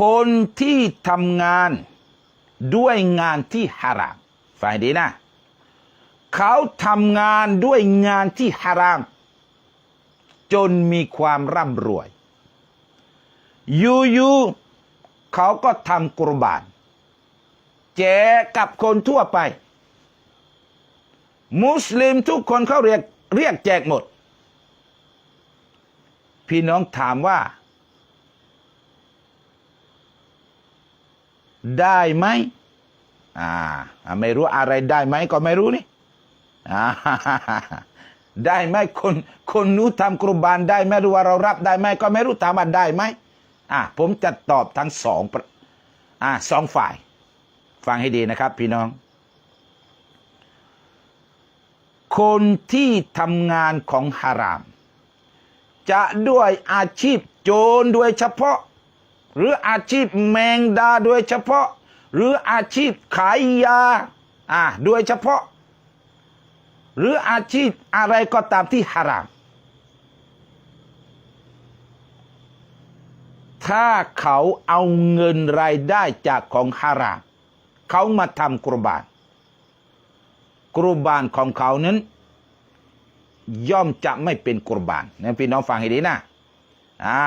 คนที่ทำงานด้วยงานที่ฮารามฟังดีนะ เขาทำงานด้วยงานที่ฮาราม จนมีความร่ำรวย อยู่ๆเขาก็ทำกุรบาน แจกกับคนทั่วไป มุสลิมทุกคนเขาเรียกเรียกแจกหมด พี่น้องถามว่า ได้ไหมอ่าไม่รู้อะไรได้ไหมก็ไม่รู้นี่อ่าได้ไหมคนคนนู้นทำกรุบานได้ไหมหรือว่าเรารับได้ไหมก็ไม่รู้ถามว่าได้ไหมอ่าผมจะตอบทั้งสองอ่าสองฝ่าย ฟังให้ดีนะครับ พี่น้อง คนที่ทำงานของฮาราม จะด้วยอาชีพโจรโดยเฉพาะ หรืออาชีพแมงดาโดยเฉพาะ หรืออาชีพขายยาอ่าโดยเฉพาะ หรืออาชีพอะไรก็ตามที่ฮาราม ถ้าเขาเอาเงินรายได้จากของฮาราม เขามาทำกรุบานกรุบานของเขานั้น ย่อมจะไม่เป็นกรุบานนะพี่น้องฟังให้ดีนะอ่า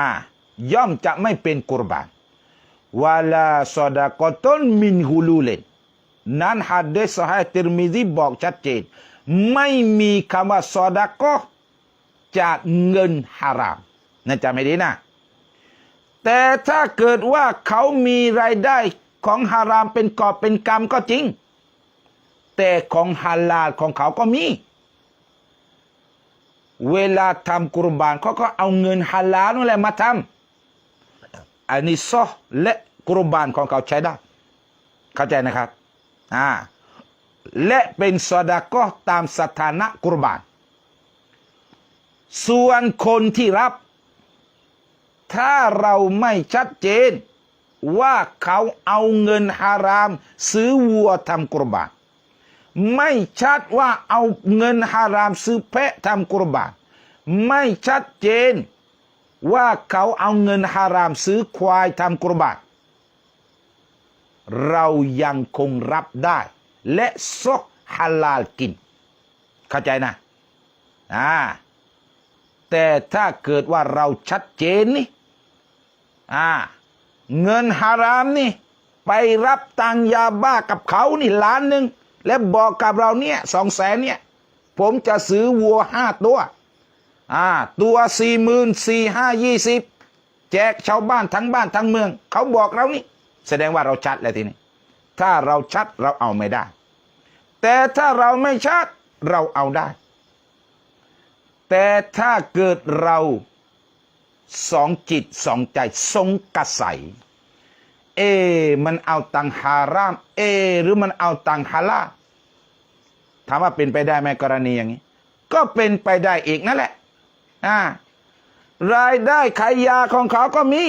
ย่อมจะไม่เป็นกุรบานวาลาซอดากอตนมินฮูลูเลนนั้นฮัดเดสฮายติรมิซีบอกชัดเจน ไม่มีคำว่าซอดากอจากเงินฮารามนะจำให้ดีนะ แต่ถ้าเกิดว่าเขามีรายได้ของฮารามเป็นกอบเป็นกรรมก็จริง แต่ของฮาลาลของเขาก็มี เวลาทำกุรบานเขาก็เอาเงินฮาลาลนั่นแหละมาทำ อันนี้ซอและกุรบานของเขาใช้ได้ เข้าใจนะครับอ่าและเป็นสดาก็ตามสถานะกุรบาน ส่วนคนที่รับ ถ้าเราไม่ชัดเจน ว่าเขาเอาเงินฮาราม ซื้อวัวทำกุรบาน ไม่ชัดว่าเอาเงินฮารามซื้อแพะทำกุรบาน ไม่ชัดเจน ว่าเขาเอาเงินฮารามซื้อควายทำกุรบานเรายังคงรับได้ และซกฮาลาลกิน เข้าใจนะอ่าแต่ถ้าเกิดว่าเราชัดเจนนี่อ่าเงินฮารามนี่ ไปรับตังยาบ้ากับเขานี่ล้านหนึ่ง และบอกกับเราเนี่ยสองแสนเนี่ย ผมจะซื้อวัวห้าตัว อ่าตัวสี่หมื่นสี่ห้ายี่สิบแจกชาวบ้านทั้งบ้านทั้งเมือง เขาบอกเรานี่ แสดงว่าเราชัดแล้วทีนี้ ถ้าเราชัดเราเอาไม่ได้ แต่ถ้าเราไม่ชัดเราเอาได้ แต่ถ้าเกิดเราสองจิตสองใจทรงกระใสเอ มันเอาตังฮาราม เอ หรือมันเอาตังฮาลาถามว่าเป็นไปได้ไหมกรณีอย่างนี้ ก็เป็นไปได้อีกนั่นแหละ อ่ารายได้ขายยาของเขาก็มี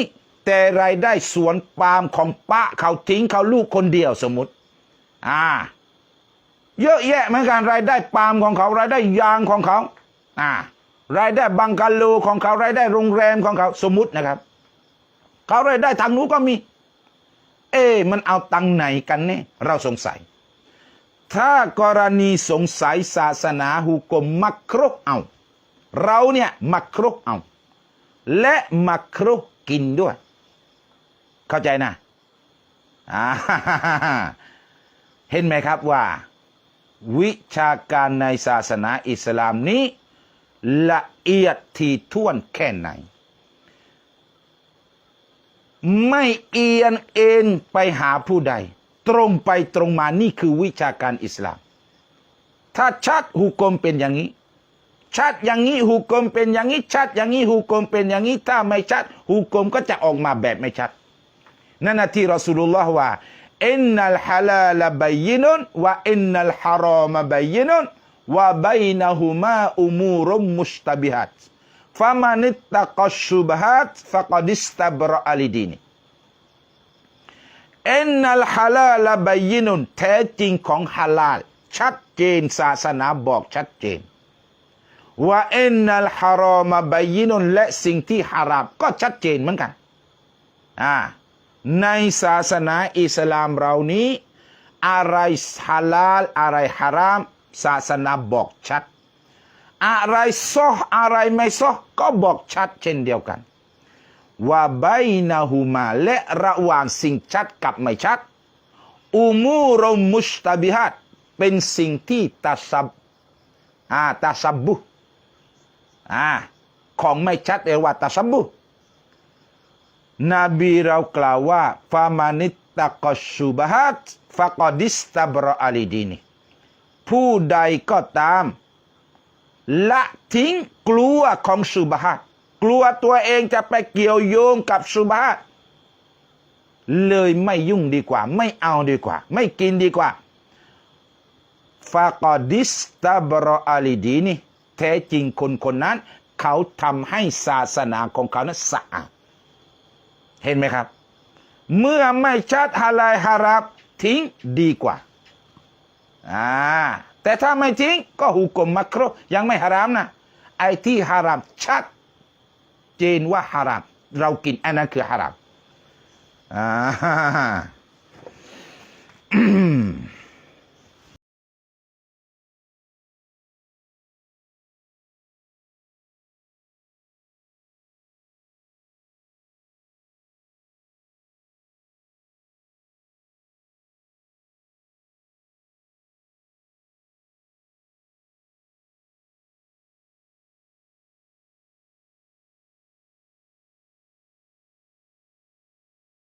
แต่รายได้สวนปาล์มของป้าเขาทิ้งเขาลูกคนเดียวสมมติ อ่า เยอะแยะเหมือนกันรายได้ปาล์มของเขา รายได้ยางของเขา อ่ารายได้บังกาโลของเขารายได้โรงแรมของเขาสมมตินะครับ เขารายได้ทางนู้นก็มี เอ๊มันเอาตังไหนกันเนี่ยเราสงสัย ถ้ากรณีสงสัยศาสนาหุกมมักครกเอา เราเนี่ยมักครกเอา และมักครกกินด้วย เข้าใจนะอ่าเห็นไหมครับว่า วิชาการในศาสนาอิสลามนี้ ละเอียดที่ท่วนแค่ไหน ไม่เอียนเอ็นไปหาผู้ใด ตรงไปตรงมานี่คือวิชาการอิสลาม ถ้าชัดหุกมเป็นอย่างนี้ ชัดอย่างนี้หุกมเป็นอย่างนี้ชัด อย่างนี้หุกมเป็นอย่างนี้ถ้าไม่ชัดหุกมก็จะออกมาแบบไม่ชัดนั่นนะที่รอสูลุลลอฮ์ว่าอินนัลฮาลาลบัยนุนวะอินนัลฮารอมบัยนุนวะบัยนะฮุมาอุมูรุมมุชตบิฮัตฟามานิตตะกัชชุบฮัตฟะกดิสตับรอลิดีนีอินนัลฮาลาลบัยนุนแท้จริงของฮาลาลชัดเจนศาสนาบอกชัดเจน ว่าเอินนัลฮารอมบัยนุนและสิ่งที่ฮารามก็ชัดเจนเหมือนกันอ่าในศาสนาอิสลามเรานี้ อะไรฮาลาลอะไรฮาราม ศาสนาบอกชัด อะไรซออะไรไม่ซอก็บอกชัดเช่นเดียวกันว่าไบนาหูมาและระหว่างสิ่งชัดกับไม่ชัดอุมูรมุสตาบิฮัดเป็นสิ่งที่ตัสับอ่าตัสับบุ อ่าของไม่ชัดเรียกว่าตัสับบุนบีเรากล่าวว่าฟามานิตะกอสุบฮัตฟะกอดิสตาบรออาลีดีนีผู้ใดก็ตาม ละทิ้งกลัวของสุบฮัตกลัวตัวเองจะไปเกี่ยวโยงกับสุบฮัตเลยไม่ยุ่งดีกว่า ไม่เอาดีกว่า ไม่กินดีกว่าฟะกอดิสตาบรออาลีดีนี แท้จริงคนคนนั้น เขาทำให้ศาสนาของเขานั้นสะอาดเห็นไหมครับ เมื่อไม่ชัดฮาลาลฮารามทิ้งดีกว่าอ่าแต่ถ้าไม่ทิ้งก็หุกมมักรยังไม่ฮารามนะไอ้ที่ฮารามชัด เจนว่าฮารามเรากินอันนั้นคือฮารามอ่า